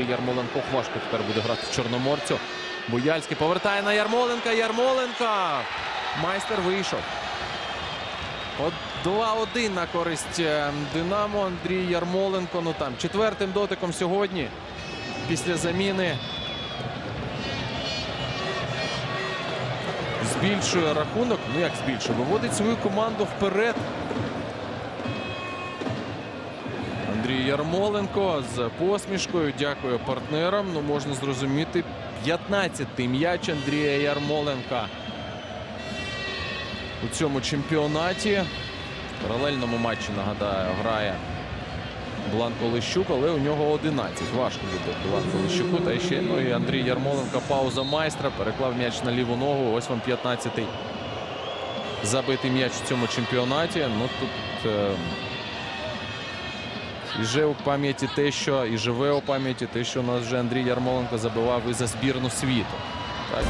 Ярмоленко. Важко тепер буде грати в Чорноморцю. Буяльський повертає на Ярмоленка. Ярмоленка. Майстер вийшов. 2-1 на користь е, Динамо. Андрій Ярмоленко. Ну там четвертим дотиком сьогодні. Після заміни збільшує рахунок. Ну як збільшує? Виводить свою команду вперед. Ярмоленко з посмішкою. Дякує партнерам. Ну можна зрозуміти. 15-й м'яч Андрія Ярмоленка у цьому чемпіонаті. В паралельному матчі, нагадаю, грає Бланко Лищук, але у нього 11. Важко буде Бланко Лищуку. Та ще ну і Андрій Ярмоленко. Пауза майстра. Переклав м'яч на ліву ногу. Ось вам 15-й забитий м'яч у цьому чемпіонаті. Ну тут е, і же у пам'яті те, що і живе у пам'яті те, що у нас вже Андрій Ярмоленко забивав і за збірну світу. Так.